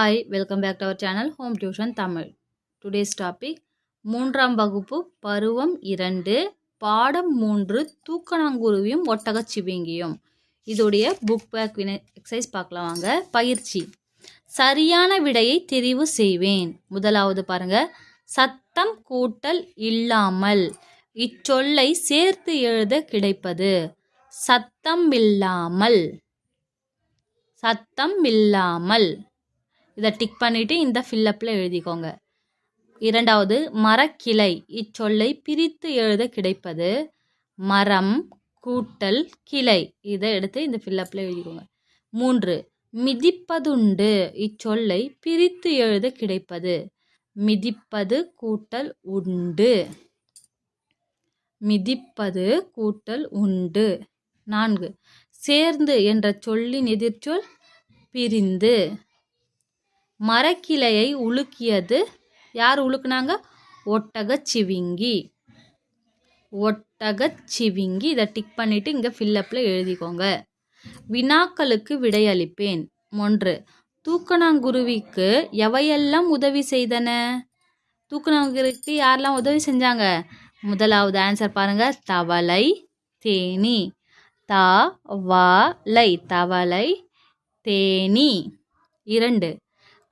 Hi welcome back to our channel home tuition Tamil today's topic மூன்றாம் வகுப்பு பருவம் இரண்டு பாடம் மூன்று தூக்கணாங்குருவியும் ஒட்டகச்சிவிங்கியும். இதோடைய புக் பேக் வினை எக்ஸசைஸ் பார்க்கலாம் வாங்க. பயிற்சி. சரியான விடையை தெரிவு செய்வேன். முதலாவது பாருங்க. சத்தம் கூட்டல் இல்லாமல் இச்சொல்லை சேர்த்து எழுத கிடைப்பது. சத்தம் இல்லாமல் சத்தம் இல்லாமல். இதை டிக் பண்ணிவிட்டு இந்த ஃபில்லப்பில் எழுதிக்கோங்க. இரண்டாவது மரக்கிளை. இச்சொல்லை பிரித்து எழுத கிடைப்பது மரம் கூட்டல் கிளை. இதை எடுத்து இந்த ஃபில்லப்பில் எழுதிக்கோங்க. மூன்று மிதிப்பதுண்டு. இச்சொல்லை பிரித்து எழுத கிடைப்பது மிதிப்பது கூட்டல் உண்டு. மிதிப்பது கூட்டல் உண்டு. நான்கு சேர்ந்து என்ற சொல்லின் எதிர்ச்சொல் பிரிந்து. மரக்கிளையை உலுக்கியது. யார் உலுக்குனாங்க? ஒட்டகச்சிவிங்கி ஒட்டகச்சிவிங்கி இதை டிக் பண்ணிவிட்டு இங்கே ஃபில்லப்பில் எழுதிக்கோங்க. வினாக்களுக்கு விடையளிப்பேன். ஒன்று தூக்கணாங்குருவிக்கு எவையெல்லாம் உதவி செய்தன? தூக்கணாங்குருவிக்கு யாரெல்லாம் உதவி செஞ்சாங்க? முதலாவது ஆன்சர் பாருங்கள் தவளை தேனி. த வலை தவளை தேனி. இரண்டு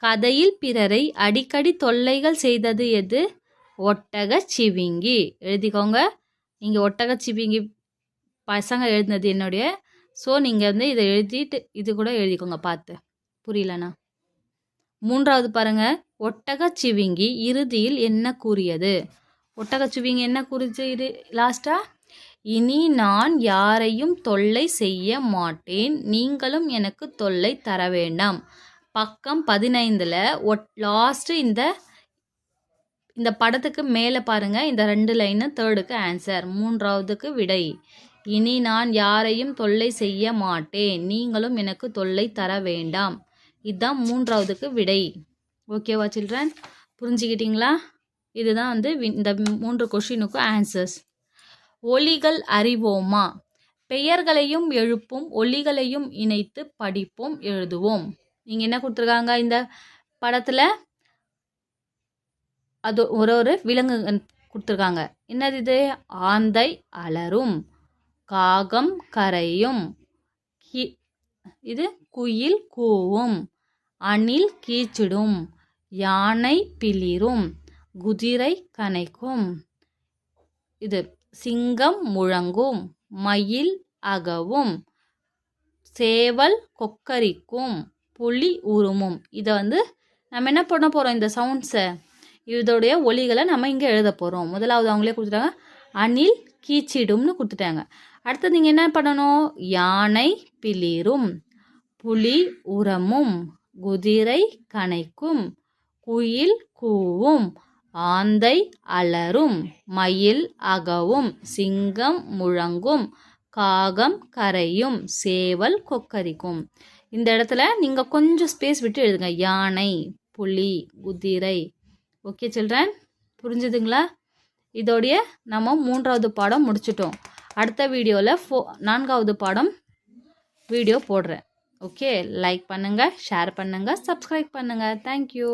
கதையில் பிறரை அடிக்கடி தொல்லைகள் செய்தது எது? ஒட்டக சிவிங்கி. எழுதிக்கோங்க. நீங்கள் ஒட்டக சிவிங்கி பசங்க எழுதினது என்னுடைய. ஸோ நீங்கள் வந்து இதை எழுதிட்டு இது கூட எழுதிக்கோங்க பார்த்து. புரியலண்ணா? மூன்றாவது பாருங்கள் ஒட்டக சிவிங்கி இறுதியில் என்ன கூறியது? ஒட்டக சிவிங்கி என்ன கூறிச்சு இது லாஸ்ட்டாக இனி நான் யாரையும் தொல்லை செய்ய மாட்டேன். நீங்களும் எனக்கு தொல்லை தர வேண்டாம். பக்கம் பதினைந்தில் ஒட் லாஸ்ட்டு இந்த இந்த படத்துக்கு மேலே பாருங்கள் இந்த ரெண்டு லைனு தேர்டுக்கு ஆன்சர் மூன்றாவதுக்கு விடை. இனி நான் யாரையும் தொல்லை செய்ய மாட்டேன். நீங்களும் எனக்கு தொல்லை தர வேண்டாம். இதுதான் மூன்றாவதுக்கு விடை. ஓகேவா சில்ட்ரன் புரிஞ்சுக்கிட்டீங்களா? இதுதான் வந்து இந்த மூன்று கொஷினுக்கும் ஆன்சர்ஸ் ஒலிகள் அறிவோமா? பெயர்களையும் எழுப்பும் ஒலிகளையும் இணைத்து படிப்போம் எழுதுவோம். நீங்கள் என்ன கொடுத்துருக்காங்க இந்த படத்தில்? அது ஒரு ஒரு விலங்கு கொடுத்துருக்காங்க. என்னது இது? ஆந்தை அலரும் காகம் கரையும் கி இது குயில் கூவும் அணில் கீச்சிடும் யானை பிளிரும் குதிரை கனைக்கும். இது சிங்கம் முழங்கும் மயில் அகவும் சேவல் கொக்கரிக்கும். புலி உருமும். இதை வந்து நம்ம என்ன பண்ண போகிறோம் இந்த சவுண்ட்ஸை இதோடைய ஒலிகளை நம்ம இங்கே எழுத போகிறோம் முதலாவது அவங்களே கொடுத்துட்டாங்க அணில் கீச்சிடும்னு கொடுத்துட்டாங்க. அடுத்தது நீங்கள் என்ன பண்ணணும்? யானை பிளிரும் புலி உரமும் குதிரை கனைக்கும் குயில் கூவும் ஆந்தை அலரும் மயில் அகவும் சிங்கம் முழங்கும் காகம் கரையும் சேவல் கொக்கரிக்கும். இந்த இடத்துல நீங்கள் கொஞ்சம் ஸ்பேஸ் விட்டு எழுதுங்க. யானை புலி குதிரை. ஓகே சில்ட்ரன் புரிஞ்சுதுங்களா? இதோடைய நம்ம மூன்றாவது பாடம் முடிச்சிட்டோம். அடுத்த வீடியோவில் ஃபோ நான்காவது பாடம் வீடியோ போடுறேன். ஓகே லைக் பண்ணுங்கள் ஷேர் பண்ணுங்கள் சப்ஸ்கிரைப் பண்ணுங்கள் தேங்க்யூ